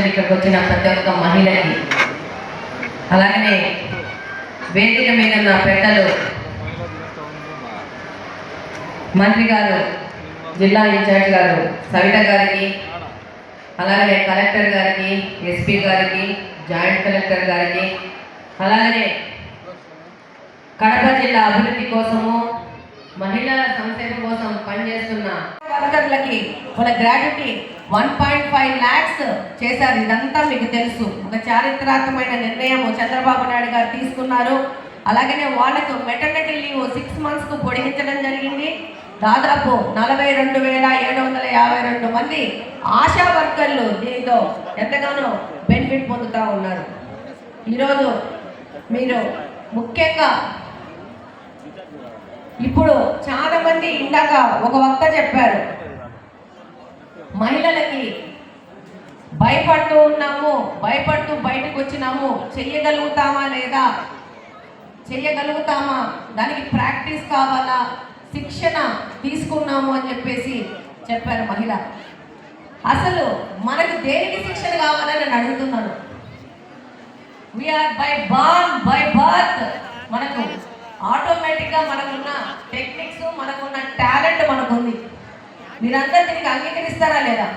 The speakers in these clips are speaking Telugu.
ఆశీస్సులు ఇక్కడికి వచ్చిన ప్రతి ఒక్క మహిళకి. అలాగనే వేదిక మీద ఉన్న పెద్దలు మంత్రి గారు జిల్లా ఇన్ఛార్జ్ గారు సవిత గారికి అలాగనే కలెక్టర్ గారికి ఎస్పీ గారికి జాయింట్ కలెక్టర్ గారికి అలాగనే కడప జిల్లా అభివృద్ధి కోసము మహిళల సంక్షేమం కోసం పనిచేస్తున్న వర్కర్లకి వాళ్ళ gratuity one point five lakhs చేశారు. ఇదంతా మీకు తెలుసు. ఒక చారిత్రాత్మకమైన నిర్ణయం చంద్రబాబు నాయుడు గారు తీసుకున్నారు. అలాగనే వాళ్ళకు మెటర్నిటీ లీవ్ సిక్స్ మంత్స్కు పొడిగించడం జరిగింది. దాదాపు నలభై రెండు వేల ఏడు వందల యాభై రెండు మంది ఆశా వర్కర్లు దీనితో ఎంతగానో బెనిఫిట్ పొందుతూ ఉన్నారు. ఈరోజు మీరు ముఖ్యంగా ఇప్పుడు చాలామంది ఇందాక ఒక వక్త చెప్పారు. మహిళలకి భయపడుతూ ఉన్నాము భయపడుతూ బయటకు వచ్చినాము. చెయ్యగలుగుతామా లేదా? చెయ్యగలుగుతామా? దానికి ప్రాక్టీస్ కావాలా? శిక్షణ తీసుకున్నాము అని చెప్పేసి చెప్పారు మహిళ. అసలు మనకు దేనికి శిక్షణ కావాలని నేను అడుగుతున్నాను we are by born by birth మనకు ఆటోమేటిక్గా మనకున్న టెక్నిక్స్ మనకున్న టాలెంట్ మనకుంది. మీరందరూ దీనికి అంగీకరిస్తారా లేదా?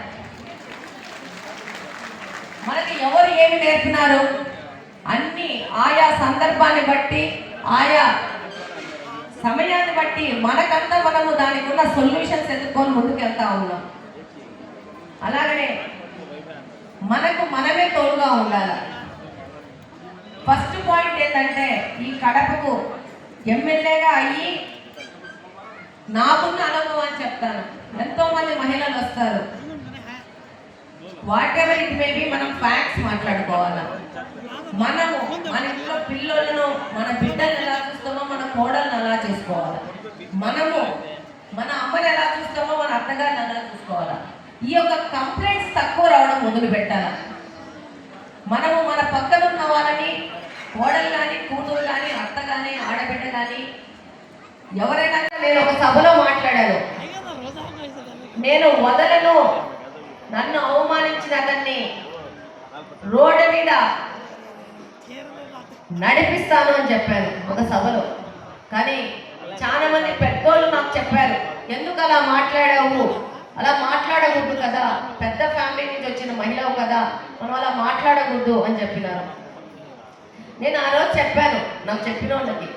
మనకి ఎవరు ఏమి నేర్పినారు? అన్ని ఆయా సందర్భాన్ని బట్టి ఆయా సమయాన్ని బట్టి మనకంతా మనము దానికి ఉన్న సొల్యూషన్స్ ఎదుర్కొని ముందుకెళ్తా ఉన్నాం. అలాగనే మనకు మనమే తోడుగా ఉండాలి. ఫస్ట్ పాయింట్ ఏంటంటే ఈ కడపకు ఎమ్మెల్యేగా అయ్యి నాకున్న అనుభవం అని చెప్తాను. ఎంతో మంది మహిళలు వస్తారు. వాట్ ఎవర్ ఇట్ మేబీ మనం ఫ్యాక్ట్స్ మాట్లాడుకోవాలి? మనము మన ఇంట్లో పిల్లలను మన బిడ్డలను ఎలా చూస్తామో మన కోడలను ఎలా చేసుకోవాలి? మనము మన అమ్మని ఎలా చూస్తామో మన అత్తగారిని ఎలా చూసుకోవాలి? ఈ యొక్క కంప్లైంట్స్ తక్కువ రావడం మొదలు పెట్టాలి? మనము మన పక్కన ఉన్న వాళ్ళని కోడలు కానీ కూతురు కానీ అత్త కానీ ఆడబిడ్డ కానీ ఎవరైనా నేను ఒక సభలో మాట్లాడాను నేను వదలను నన్ను అవమానించిన అతన్ని రోడ్డు మీద నడిపిస్తాను అని చెప్పాను ఒక సభలో. కానీ చాలా మంది పెద్దోళ్ళు నాకు చెప్పారు ఎందుకు అలా మాట్లాడావు? అలా మాట్లాడకూడదు కదా. పెద్ద ఫ్యామిలీ నుంచి వచ్చిన మహిళ కదా. మనం అలా మాట్లాడకూడదు అని చెప్పినారు. నేను ఆ రోజు చెప్పాను నాకు చెప్పిన వాళ్ళకి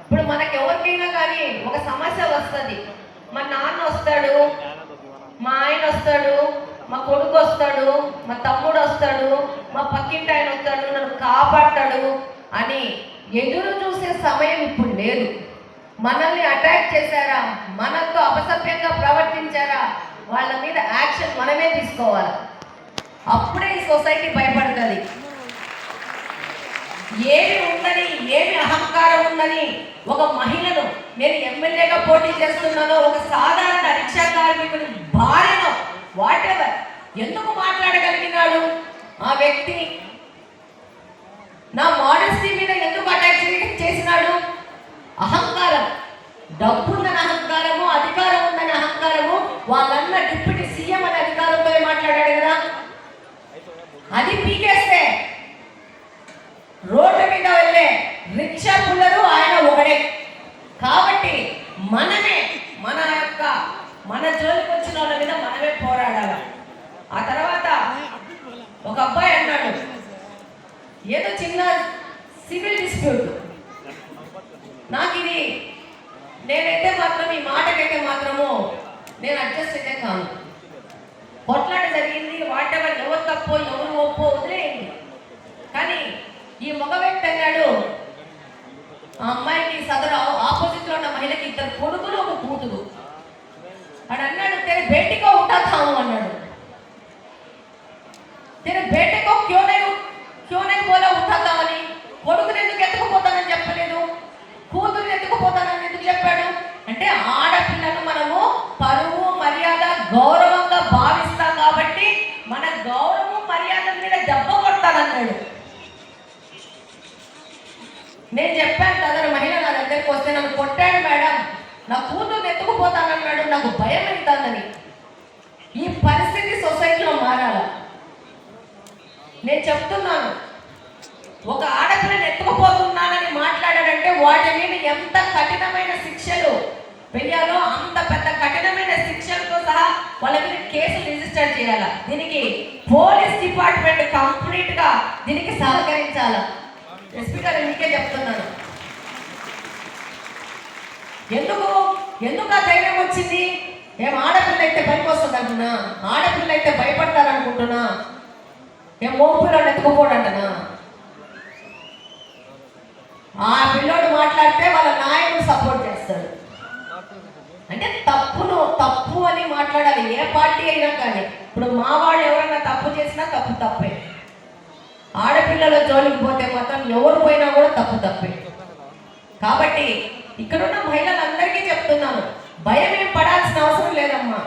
ఇప్పుడు మనకి ఎవరికైనా కానీ ఒక సమస్య వస్తుంది. మా నాన్న వస్తాడు మా ఆయన వస్తాడు మా కొడుకు వస్తాడు మా తమ్ముడు వస్తాడు మా పక్కింటి ఆయన వస్తాడు నన్ను కాపాడతాడు అని ఎదురు చూసే సమయం ఇప్పుడు లేదు. మనల్ని అటాక్ చేశారా? మనతో అపసభ్యంగా ప్రవర్తించారా? వాళ్ళ మీద యాక్షన్ మనమే తీసుకోవాలి. అప్పుడే ఈ సొసైటీ భయపడుతుంది. ఏమి ఉందని ఏమి అహంకారం ఉందని ఒక మహిళను నేను ఎమ్మెల్యేగా పోటీ చేస్తున్నానో ఒక సాధారణ రిక్షా కార్మికుని భార్యను వాటెవర్ ఎందుకు మాట్లాడగలిగినాడు? ఆ వ్యక్తి నా మోడస్టీ మీద ఎందుకు అటాక్ చేసినాడు? అహంకారం. డబ్బుందని అహంకారము అధికారం ఉందని అహంకారము వాళ్ళన్న డిప్యూటీ సీఎం అనే అధికారంతో మాట్లాడాడు కదా అది పీకేస్తే రోడ్డు మీద వెళ్ళే రిక్షా పుల్లరు ఆయన ఒకడే కాబట్టి మనమే మన యొక్క మన జోలికి వచ్చిన వాళ్ళ మీద మనమే పోరాడాలి ఆ తర్వాత ఒక అబ్బాయి అన్నాడు ఏదో చిన్న సివిల్ డిస్ప్యూట్. నాకు ఇది నేనైతే మాత్రం ఈ మాటకైతే మాత్రము నేను అడ్జస్ట్ అయితే కాను. కొట్లాట జరిగింది వాటెవర్ ఎవరు తప్పో ఎవరు ఒప్పో వదిలేయండి. కానీ ఈ మగ వ్యక్తి అన్నాడు ఆ అమ్మాయికి సదరు ఆపోజిట్లో ఉన్న మహిళకి ఇద్దరు కొడుకులు ఒక కూతురు. వాడు అన్నాడు తెర బేటికో ఉంటా తాము అన్నాడు. తెర బేటకో క్యో నేను క్యో కొడుకుని ఎందుకు ఎత్తుకుపోతానని చెప్పలేదు? కూతురు ఎత్తుకుపోతానని ఎందుకు చెప్పాడు? అంటే ఆడపిల్లను మనము పరువు మర్యాద గౌరవంగా భావిస్తాం కాబట్టి మన గౌరవం మర్యాద మీద దెబ్బ కొడతానన్నాడు. నేను చెప్పాను తదరు మహిళ నా దగ్గరికి వస్తే నన్ను కొట్టాడు మేడం. నా కూతురు ఎత్తుకుపోతానన్నాడు నాకు భయం అవుతుందని ఈ పరిస్థితి సొసైటీలో మారాల? నేను చెప్తున్నాను ఒక ఆడపిల్లని ఎత్తుకుపోతున్నానని మాట్లాడాడంటే వాటి మీద ఎంత కఠినమైన శిక్షలు? వెయ్యాలో అంత పెద్ద కఠినమైన శిక్షలతో సహా వాళ్ళ మీద కేసులు రిజిస్టర్ చేయాలా? దీనికి పోలీస్ డిపార్ట్మెంట్ కంప్లీట్గా దీనికి సహకరించాలా? ఎస్పీ గారు మీకే చెప్తున్నాను. ఎందుకు? ఎందుకు ఆ ధైర్యం వచ్చింది? మేము ఆడపిల్ల అయితే భయం వస్తుంది అంటున్నా ఆడపిల్ల అయితే భయపడతారనుకుంటున్నా? మేము మోపిల్లోని ఎత్తుకుపోడంటనా ఆ పిల్లోడు మాట్లాడితే వాళ్ళ నాయకుడు సపోర్ట్ చేస్తాడు. అంటే తప్పును తప్పు అని మాట్లాడాలి. ఏ పార్టీ అయినా కానీ. ఇప్పుడు మా వాళ్ళు ఎవరైనా తప్పు చేసినా తప్పు తప్పే. ఆడపిల్లల జోలికి పోతే మాత్రం ఎవరు పోయినా కూడా తప్పు తప్పే. కాబట్టి ఇక్కడున్న మహిళలందరికీ చెప్తున్నాను భయం ఏం పడాల్సిన అవసరం లేదమ్మా.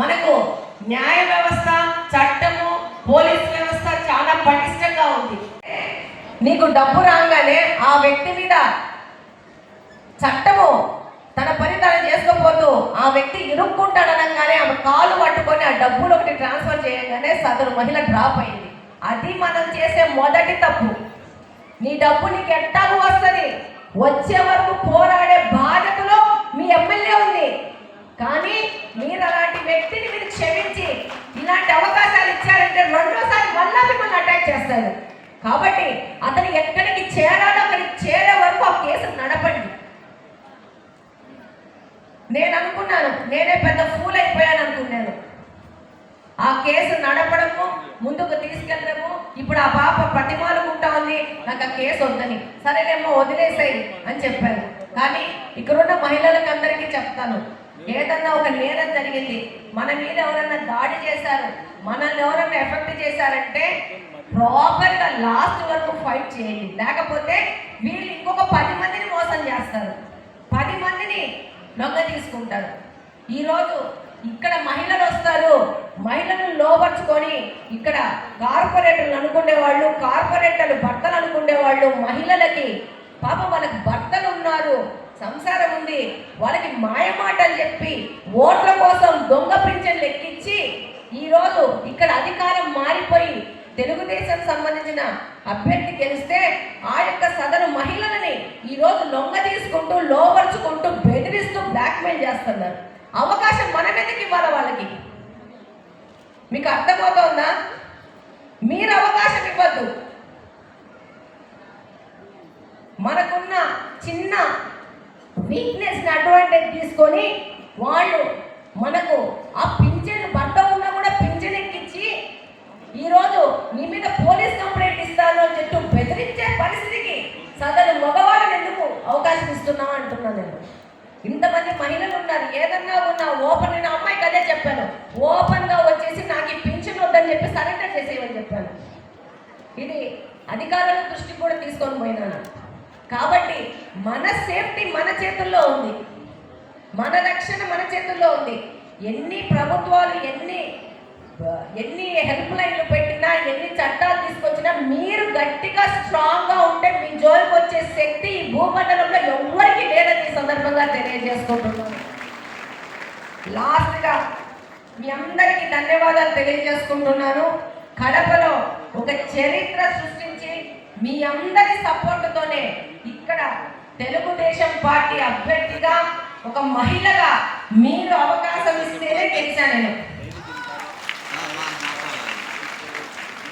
మనకు న్యాయ వ్యవస్థ చట్టము పోలీస్ వ్యవస్థ చాలా పటిష్టంగా ఉంది. నీకు డబ్బు రాగానే ఆ వ్యక్తి మీద చట్టము తన పని తను చేసుకోపోతూ ఆ వ్యక్తి ఇరుక్కుంటాడనగానే ఆమె కాలు పట్టుకొని ఆ డబ్బులు ఒకటి ట్రాన్స్ఫర్ చేయగానే సదరు మహిళ డ్రాప్ అయింది. అది మనం చేసే మొదటి తప్పు. నీ డబ్బు నీకు ఎట్టాగు వస్తుంది? వచ్చే వరకు పోరాడే బాధ్యతలో మీ ఎమ్మెల్యే ఉంది. కానీ మీరు అలాంటి వ్యక్తిని మీరు క్షమించి ఇలాంటి అవకాశాలు ఇచ్చారంటే రెండోసారి మళ్ళా మిమ్మల్ని అటాక్ చేస్తారు. కాబట్టి అతను ఎక్కడికి చేరాలో అక్కడికి చేరే వరకు ఆ కేసు నడపండి. నేను అనుకున్నాను నేనే పెద్ద ఫూల్ అయిపోయాను అనుకున్నాను. ఆ కేసు నడపడము ముందుకు తీసుకెళ్ళడము ఇప్పుడు ఆ పాప ప్రతిమాలుకుంటా ఉంది నాకు ఆ కేసు వద్దని. సరేలేమో వదిలేసాయి అని చెప్పాను. కానీ ఇక్కడున్న మహిళలకు అందరికీ చెప్తాను ఏదన్నా ఒక నేరం జరిగింది మన మీద ఎవరన్నా దాడి చేశారు మనల్ని ఎవరన్నా ఎఫెక్ట్ చేశారంటే ప్రాపర్గా లాస్ట్ వరకు ఫైట్ చేయండి. లేకపోతే వీళ్ళు ఇంకొక పది మందిని మోసం చేస్తారు. పది మందిని లొంగ తీసుకుంటారు. ఈరోజు ఇక్కడ మహిళలు వస్తారు. మహిళలను లోపరుచుకొని ఇక్కడ కార్పొరేటర్లు అనుకునే వాళ్ళు కార్పొరేటర్లు భర్తలు అనుకునే వాళ్ళు మహిళలకి పాప వాళ్ళకి భర్తలు ఉన్నారు సంసారం ఉంది. వాళ్ళకి మాయమాటలు చెప్పి ఓట్ల కోసం దొంగ పింఛన్లు ఎక్కించి ఈరోజు ఇక్కడ అధికారం మారిపోయి తెలుగుదేశం సంబంధించిన అభ్యర్థి గెలిస్తే ఆ యొక్క సదరు మహిళలని ఈరోజు లొంగ తీసుకుంటూ లోపరుచుకుంటూ బెదిరిస్తూ బ్లాక్మెయిల్ చేస్తున్నారు. అవకాశం మనం ఎందుకు ఇవ్వాలి వాళ్ళకి? మీకు అర్థమవుతోందా? మీరు అవకాశం ఇవ్వద్దు. మనకున్న చిన్న వీక్నెస్ని అడ్వాంటేజ్ తీసుకొని వాళ్ళు మనకు ఆ పిన్ ఇస్తున్నావు అంటున్నా నేను. ఇంతమంది మహిళలు ఉన్నారు ఏదన్నా ఉన్నా ఓపెన్ నేను అమ్మాయికి అదే చెప్పాను. ఓపెన్గా వచ్చేసి నాకు ఈ పింఛన్ వద్దని చెప్పి సరెండర్ చేసేయమని చెప్పాను. ఇది అధికారుల దృష్టికి కూడా తీసుకొని పోయినాను. కాబట్టి మన సేఫ్టీ మన చేతుల్లో ఉంది. మన రక్షణ మన చేతుల్లో ఉంది. ఎన్ని ప్రభుత్వాలు ఎన్ని ఎన్ని హెల్ప్ లైన్లు పెట్టినా ఎన్ని చట్టాలు తీసుకొచ్చినా మీరు గట్టిగా స్ట్రాంగ్గా ఉంటే మీ జోలికి వచ్చే శక్తి ఈ భూమండలంలో ఎవ్వరికి లేదని ఈ సందర్భంగా తెలియజేసుకుంటున్నాను. లాస్ట్గా మీ అందరికీ ధన్యవాదాలు తెలియజేసుకుంటున్నాను. కడపలో ఒక చరిత్ర సృష్టించి మీ అందరి సపోర్టుతోనే ఇక్కడ తెలుగుదేశం పార్టీ అభ్యర్థిగా ఒక మహిళగా మీరు అవకాశం ఇస్తేనే గెలిచాను నేను.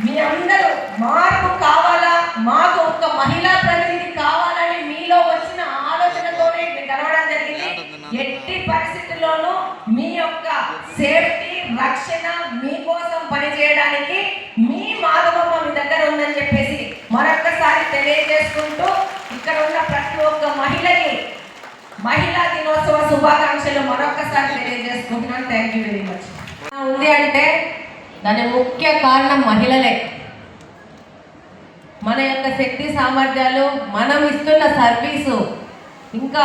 మీ అందరూ మార్పు కావాలా? మాకు ఒక మహిళా ప్రతినిధి కావాలని మీలో వచ్చిన ఆలోచనతోనే కలవడం జరిగింది. ఎట్టి పరిస్థితుల్లోనూ మీ యొక్క సేఫ్టీ రక్షణ మీకోసం పనిచేయడానికి మీ మాధవమ్మ మీ దగ్గర ఉందని చెప్పేసి మరొక్కసారి తెలియజేసుకుంటూ ఇక్కడ ఉన్న ప్రతి ఒక్క మహిళకి మహిళా దినోత్సవ శుభాకాంక్షలు మరొక్కసారి తెలియజేసుకుంటున్నాను. థ్యాంక్ యూ వెరీ మచ్ ఉంది అంటే దాని ముఖ్య కారణం మహిళలే. మన యొక్క శక్తి సామర్థ్యాలు మనం ఇస్తున్న సర్వీసు ఇంకా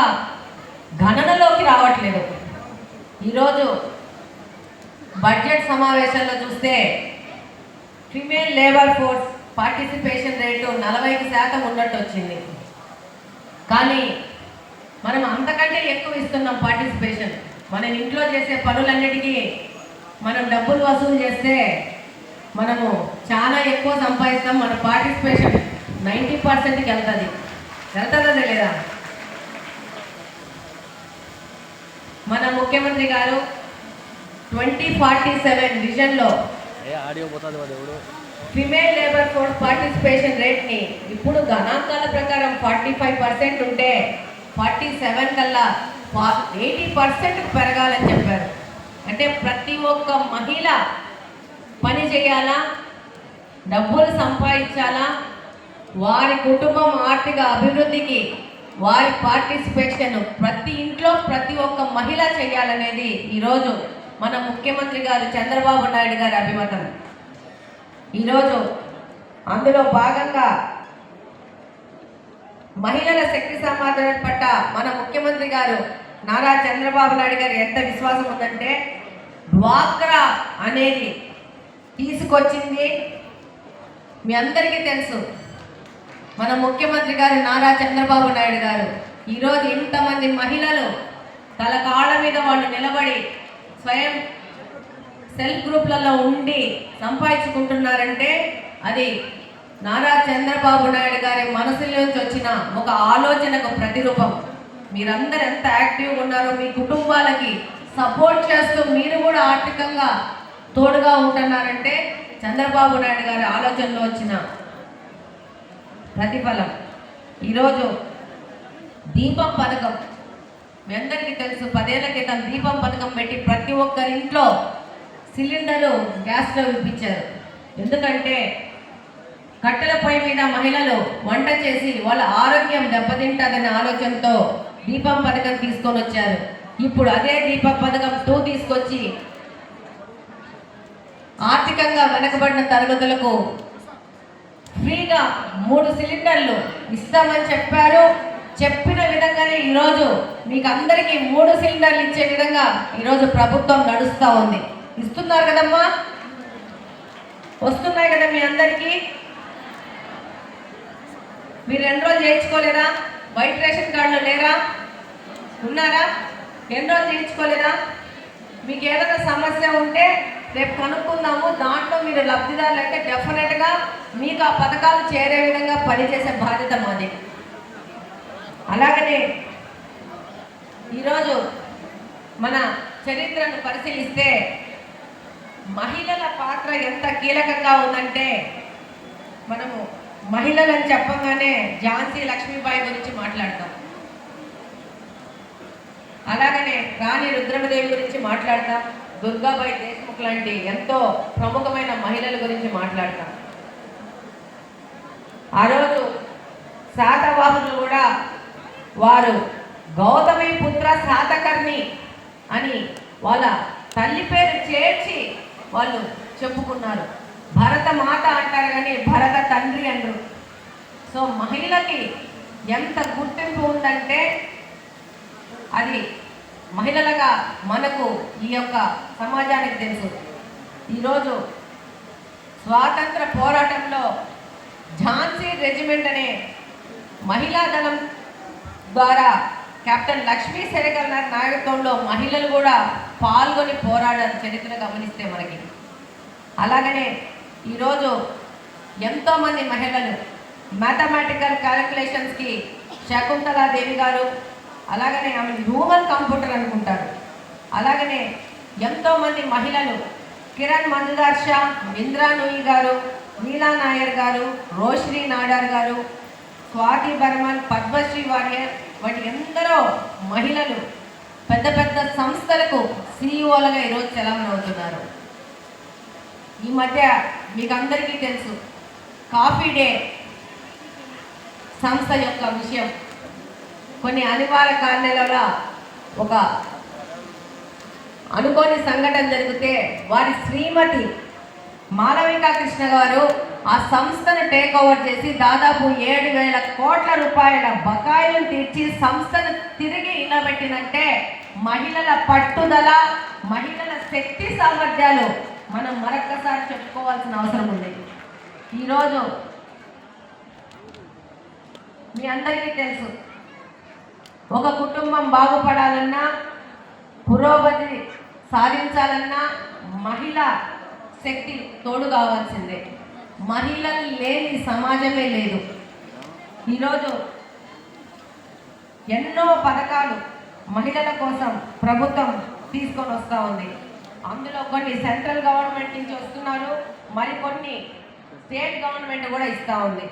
గణనలోకి రావట్లేదు. ఈరోజు బడ్జెట్ సమావేశంలో చూస్తే female labour force participation rate నలభైకి శాతం ఉన్నట్టు వచ్చింది. కానీ మనం అంతకంటే ఎక్కువ ఇస్తున్నాం పార్టిసిపేషన్. మనం ఇంట్లో చేసే పనులన్నిటికీ మనం డబ్బులు వసూలు చేస్తే మనము చాలా ఎక్కువ సంపాదిస్తాం మన పార్టిసిపేషన్ నైంటీ పర్సెంట్కి వెళ్తుంది. వెళ్తుందా లేదా మన ముఖ్యమంత్రి గారు ట్వంటీ ఫార్టీ సెవెన్ విజన్లో ఫిమేల్ లేబర్ ఫోర్స్ పార్టిసిపేషన్ రేట్ని ఇప్పుడు గణాంకాల ప్రకారం ఫార్టీ ఫైవ్ పర్సెంట్ ఉంటే ఫార్టీ సెవెన్ కల్లా ఎయిటీ పర్సెంట్ పెరగాలని చెప్పారు. అంటే ప్రతి ఒక్క మహిళ పని చేయాలా? డబ్బులు సంపాదించాలా? వారి కుటుంబం ఆర్థిక అభివృద్ధికి వారి పార్టిసిపేషన్ ప్రతి ఇంట్లో ప్రతి ఒక్క మహిళ చేయాలనేది ఈరోజు మన ముఖ్యమంత్రి గారు చంద్రబాబు నాయుడు గారి అభిమతం. ఈరోజు అందులో భాగంగా మహిళల శక్తి సమాధానం పట్ల మన ముఖ్యమంత్రి గారు నారా చంద్రబాబు నాయుడు గారు ఎంత విశ్వాసం ఉందంటే డ్వాక్రా అనేది తీసుకొచ్చింది. మీ అందరికీ తెలుసు మన ముఖ్యమంత్రి గారు నారా చంద్రబాబు నాయుడు గారు ఈరోజు ఇంతమంది మహిళలు తల కాళ్ళ మీద వాళ్ళు నిలబడి స్వయం సెల్ఫ్ గ్రూప్లలో ఉండి సంపాదించుకుంటున్నారంటే అది నారా చంద్రబాబు నాయుడు గారి మనసులోంచి వచ్చిన ఒక ఆలోచనకు ప్రతిరూపం. మీరందరూ ఎంత యాక్టివ్గా ఉన్నారో మీ కుటుంబాలకి సపోర్ట్ చేస్తూ మీరు కూడా ఆర్థికంగా తోడుగా ఉంటున్నారంటే చంద్రబాబు నాయుడు గారి ఆలోచనలో వచ్చిన ప్రతిఫలం. ఈరోజు దీపం పథకం. మీ అందరికీ తెలుసు పదేళ్ళ క్రితం దీపం పథకం పెట్టి ప్రతి ఒక్కరి ఇంట్లో సిలిండరు గ్యాస్ స్టవ్ ఇప్పించారు. ఎందుకంటే కట్టెల పొయ్యి మీద మహిళలు వంట చేసి వాళ్ళ ఆరోగ్యం దెబ్బతింటుందనే ఆలోచనతో దీపం పథకం తీసుకొని వచ్చారు. ఇప్పుడు అదే దీపం పథకం టూ తీసుకొచ్చి ఆర్థికంగా వెనకబడిన తరగతులకు ఫ్రీగా మూడు సిలిండర్లు ఇస్తామని చెప్పారు. చెప్పిన విధంగానే ఈరోజు మీకు అందరికీ మూడు సిలిండర్లు ఇచ్చే విధంగా ఈరోజు ప్రభుత్వం నడుస్తూ ఉంది. ఇస్తున్నారు కదమ్మా? వస్తున్నాయి కదా మీ అందరికీ? మీరు ఎన్రోల్ చేయించుకోలేదా? వైట్ రేషన్ కార్డులో లేరా? ఉన్నారా? ఎన్ని రోజులు తీర్చుకోలేదా మీకు ఏదైనా సమస్య ఉంటే రేపు కనుక్కుందాము. దాంట్లో మీరు లబ్ధిదారులు అయితే డెఫినెట్గా మీకు ఆ పథకాలు చేరే విధంగా పనిచేసే బాధ్యత మాది. అలాగనే ఈరోజు మన చరిత్రను పరిశీలిస్తే మహిళల పాత్ర ఎంత కీలకంగా ఉందంటే మనము మహిళలని చెప్పగానే ఝాన్సీ లక్ష్మీబాయి గురించి మాట్లాడతాం. అలాగనే రాణి రుద్రమదేవి గురించి మాట్లాడతాం. దుర్గాబాయి దేశ్ముఖ్ లాంటి ఎంతో ప్రముఖమైన మహిళల గురించి మాట్లాడతాం. ఆ రోజు శాతవాహనులు కూడా వారు గౌతమి పుత్ర శాతకర్ణి అని వాళ్ళ తల్లి పేరు చేర్చి వాళ్ళు చెప్పుకున్నారు. భరత మాత అంటారు కానీ భరత తండ్రి అంటారు. సో మహిళకి ఎంత గుర్తింపు ఉందంటే అది మహిళలుగా మనకు ఈ యొక్క సమాజానికి తెలుసు. ఈరోజు స్వాతంత్ర పోరాటంలో ఝాన్సీ రెజిమెంట్ అనే మహిళా దళం ద్వారా కెప్టెన్ లక్ష్మీ సెరగల్ నాయకత్వంలో మహిళలు కూడా పాల్గొని పోరాడారు చరిత్ర గమనిస్తే మనకి. అలాగనే ఈరోజు ఎంతోమంది మహిళలు మ్యాథమెటికల్ క్యాలిక్యులేషన్స్కి శకుంతలాదేవి గారు అలాగనే ఆమె హ్యూమన్ కంప్యూటర్ అనుకుంటారు. అలాగనే ఎంతోమంది మహిళలు కిరణ్ మంజుదార్ షా ఇంద్రా నూయి గారు నీలా నాయర్ గారు రోషిని నాడార్ గారు స్వాతి బర్మన్ పద్మశ్రీ వారియర్ వంటి ఎందరో మహిళలు పెద్ద పెద్ద సంస్థలకు సీఈఓలుగా ఈరోజు చలామణి అవుతున్నారు. ఈ మధ్య మీకు అందరికీ తెలుసు. కాఫీ డే సంస్థ యొక్క విషయం. కొన్ని అనివార్య కారణాల ఒక అనుకోని సంఘటన జరిగితే వారి శ్రీమతి మాలవికా కృష్ణ గారు ఆ సంస్థను టేక్ ఓవర్ చేసి దాదాపు ఏడు వేల కోట్ల రూపాయల బకాయిలను తీర్చి సంస్థను తిరిగి నిలబెట్టినంటే మహిళల పట్టుదల మహిళల శక్తి సామర్థ్యాలు మనం మరొక్కసారి చెప్పుకోవాల్సిన అవసరం ఉంది. ఈరోజు మీ అందరికీ తెలుసు. ఒక కుటుంబం బాగుపడాలన్నా పురోగతి సాధించాలన్నా మహిళ శక్తి తోడు కావాల్సిందే. మహిళలు లేని సమాజమే లేదు. ఈరోజు ఎన్నో పథకాలు మహిళల కోసం ప్రభుత్వం తీసుకొని వస్తూ ఉంది. అందులో కొన్ని సెంట్రల్ గవర్నమెంట్ నుంచి వస్తున్నారు. మరికొన్ని స్టేట్ గవర్నమెంట్ కూడా ఇస్తూ ఉంది.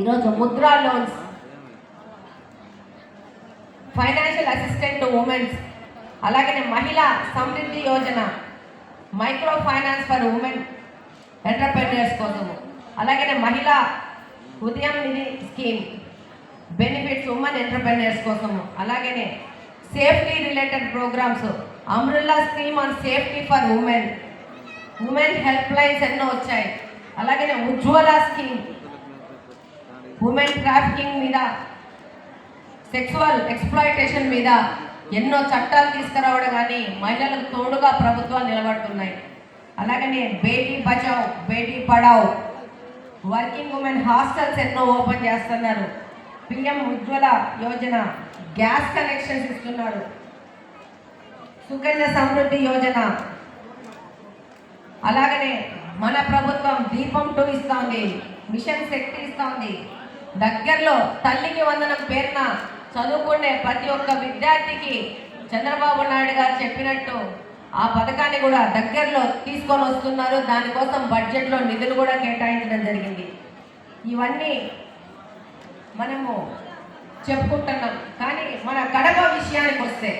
ఈరోజు Mudra loans. Financial assistant women's. అలాగనే Mahila Samriddhi Yojana. Micro finance for women entrepreneurs కోసము. అలాగనే Mahila Udyam Nidhi scheme. Benefits women entrepreneurs కోసము. అలాగనే safety related programmes. Umbrella scheme on safety for women women helplines ఎన్నో వచ్చాయి. అలాగనే ఉజ్వల స్కీమ్ ఉమెన్ ట్రాఫికింగ్ మీద సెక్సువల్ ఎక్స్ప్లాయిటేషన్ మీద ఎన్నో చట్టాలు తీసుకురావడం కానీ మహిళలకు తోడుగా ప్రభుత్వాలు నిలబడుతున్నాయి. అలాగనే Beti Bachao Beti Padhao. Working women hostels ఎన్నో ఓపెన్ చేస్తున్నారు. PM Ujjwala Yojana gas connections ఇస్తున్నారు సుకన్య సమృద్ధి యోజన. అలాగనే మన ప్రభుత్వం దీపం టూ ఇస్తోంది మిషన్ శక్తి ఇస్తోంది. దగ్గరలో తల్లికి వందనం పేరున చదువుకునే ప్రతి ఒక్క విద్యార్థికి చంద్రబాబు నాయుడు గారు చెప్పినట్టు ఆ పథకాన్ని కూడా దగ్గరలో తీసుకొని వస్తున్నారు. దానికోసం బడ్జెట్లో నిధులు కూడా కేటాయించడం జరిగింది. ఇవన్నీ మనము చెప్పుకుంటున్నాం. కానీ మన కడప విషయానికి వస్తే